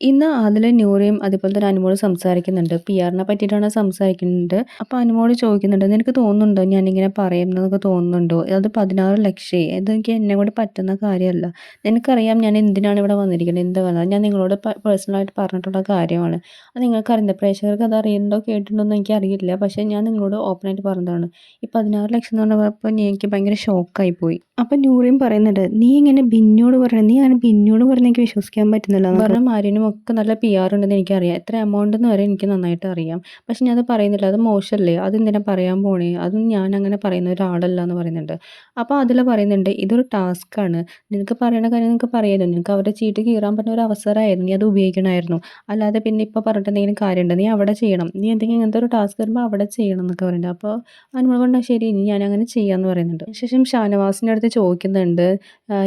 ഇന്ന് അതിൽ ന്യൂറിയും അതുപോലെ തന്നെ അനുമോൾ സംസാരിക്കുന്നുണ്ട്. പി ആറിനെ പറ്റിയിട്ടാണ് സംസാരിക്കുന്നുണ്ട്. അപ്പോൾ അനുമോൾ ചോദിക്കുന്നുണ്ട് നിനക്ക് തോന്നുന്നുണ്ടോ ഞാൻ ഞാനിങ്ങനെ പറയുന്നതൊക്കെ തോന്നുന്നുണ്ടോ? അത് പതിനാറ് ലക്ഷേ ഇതെനിക്ക് എന്നെ കൊണ്ട് പറ്റുന്ന കാര്യമല്ല. നിനക്കറിയാം ഞാൻ എന്തിനാണ് ഇവിടെ വന്നിരിക്കുന്നത്? എന്ത് വന്നത്? ഞാൻ നിങ്ങളോട് പേഴ്സണലായിട്ട് പറഞ്ഞിട്ടുള്ള കാര്യമാണ്. അത് നിങ്ങൾക്കറിയില്ല പ്രേക്ഷകർക്ക് അത് അറിയുന്നുണ്ടോ കേട്ടിട്ടുണ്ടോ എന്ന് എനിക്കറിയില്ല. പക്ഷേ ഞാൻ നിങ്ങളോട് ഓപ്പൺ ആയിട്ട് പറഞ്ഞതാണ്. ഈ പതിനാറ് ലക്ഷം എന്ന് പറഞ്ഞപ്പോൾ എനിക്ക് ഭയങ്കര ഷോക്കായി പോയി. അപ്പം ന്യൂറിയും പറയുന്നുണ്ട് നീ ഇങ്ങനെ ബിന്നോട് പറയണം നീ അങ്ങനെ ബിന്നോട് പറഞ്ഞെനിക്ക് വിശ്വസിക്കാൻ പറ്റുന്നില്ല പറഞ്ഞ ആര്യനും ഒക്കെ നല്ല പി ആർ ഉണ്ടെന്ന് എനിക്കറിയാം. എത്ര എമൗണ്ട് എന്ന് വരെ എനിക്ക് നന്നായിട്ട് അറിയാം. പക്ഷെ ഞാൻ അത് പറയുന്നില്ല. അത് മോശമല്ലേ? അതെന്തിനാ പറയാൻ പോണേ? അതും ഞാൻ അങ്ങനെ പറയുന്ന ഒരാളല്ല എന്ന് പറയുന്നുണ്ട്. അപ്പോൾ അതിൽ പറയുന്നുണ്ട് ഇതൊരു ടാസ്ക്കാണ് നിനക്ക് പറയണ കാര്യം നിനക്ക് പറയാമല്ലോ നിനക്ക് അവരുടെ ചീട്ട് കീറാൻ പറ്റുന്ന ഒരു അവസരമായിരുന്നു. നീ അത് ഉപയോഗിക്കണമായിരുന്നു. അല്ലാതെ പിന്നെ ഇപ്പോൾ പറഞ്ഞിട്ട് എന്തെങ്കിലും കാര്യമുണ്ട്? നീ അവിടെ ചെയ്യണം. നീ എന്തെങ്കിലും ഇങ്ങനത്തെ ഒരു ടാസ്ക് വരുമ്പോൾ അവിടെ ചെയ്യണം എന്നൊക്കെ പറയുന്നുണ്ട്. അപ്പോൾ അനുമോൾ കൊണ്ട് ശരി ഇനി ഞാൻ അങ്ങനെ ചെയ്യാമെന്ന് പറയുന്നുണ്ട്. ശേഷം ഷാനവാസിന്റെ അടുത്ത് ചോദിക്കുന്നുണ്ട്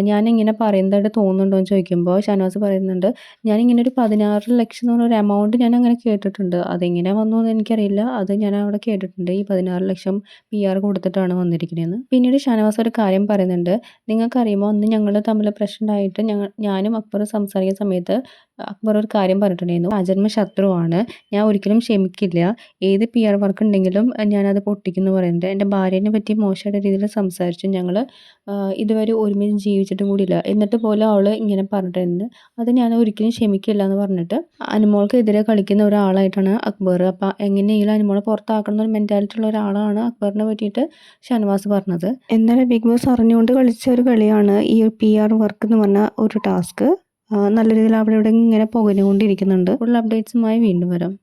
ഞാനിങ്ങനെ പറയുന്നതായിട്ട് തോന്നുന്നുണ്ടോ? എന്ന് ചോദിക്കുമ്പോൾ ഷാനവാസ് പറയുന്നുണ്ട് ഞാനിങ്ങനെ ഒരു പതിനാറ് ലക്ഷം എന്ന് പറഞ്ഞ ഒരു എമൗണ്ട് ഞാൻ അങ്ങനെ കേട്ടിട്ടുണ്ട്. അതെങ്ങനെ വന്നു എന്ന് എനിക്കറിയില്ല. അത് ഞാൻ അവിടെ കേട്ടിട്ടുണ്ട്. ഈ പതിനാറ് ലക്ഷം പി ആർ കൊടുത്തിട്ടാണ് വന്നിരിക്കുന്നതെന്ന് പിന്നീട് ഷാനവാസ് ഒരു കാര്യം പറയുന്നുണ്ട്. നിങ്ങൾക്കറിയുമോ? അന്ന് ഞങ്ങൾ തമ്മിൽ പ്രശ്നമുണ്ടായിട്ട് ഞങ്ങൾ ഞാനും അക്ബറും സംസാരിക്കുന്ന സമയത്ത് അക്ബർ ഒരു കാര്യം പറഞ്ഞിട്ടുണ്ടായിരുന്നു. അജന്മ ശത്രുവാണ് ഞാൻ ഒരിക്കലും ക്ഷമിക്കില്ല. ഏത് പി ആർ വർക്ക് ഉണ്ടെങ്കിലും ഞാനത് പൊട്ടിക്കുന്നു പറയുന്നുണ്ട്. എന്റെ ഭാര്യനെ പറ്റി മോശമായിട്ട് രീതിയിൽ സംസാരിച്ചു. ഞങ്ങൾ ഇതുവരെ ഒരുമിച്ച് ജീവിച്ചിട്ടും കൂടിയില്ല. എന്നിട്ട് പോലും അവൾ ഇങ്ങനെ പറഞ്ഞിട്ടുണ്ട് അത് ഞാൻ ഒരിക്കലും ക്ഷമിക്കില്ല എന്ന് പറഞ്ഞിട്ട് അനുമോൾക്കെതിരെ കളിക്കുന്ന ഒരാളായിട്ടാണ് അക്ബർ. അപ്പം എങ്ങനെയെങ്കിലും അനുമോളെ പുറത്താക്കണം എന്നൊരു മെന്റാലിറ്റി ഉള്ള ഒരാളാണ് അക്ബറിനെ പറ്റിയിട്ട് ഷാനവാസ് പറഞ്ഞത്. എന്നാലും ബിഗ് ബോസ് അറിഞ്ഞുകൊണ്ട് കളിച്ച ഒരു കളിയാണ് ഈ പി ആർ വർക്ക് എന്ന് പറഞ്ഞ ഒരു ടാസ്ക് നല്ല രീതിയിൽ അവിടെ ഇവിടെ ഇങ്ങനെ പുകഞ്ഞുകൊണ്ടിരിക്കുന്നുണ്ട്. ഫുൾ അപ്ഡേറ്റ്സുമായി വീണ്ടും വരാം.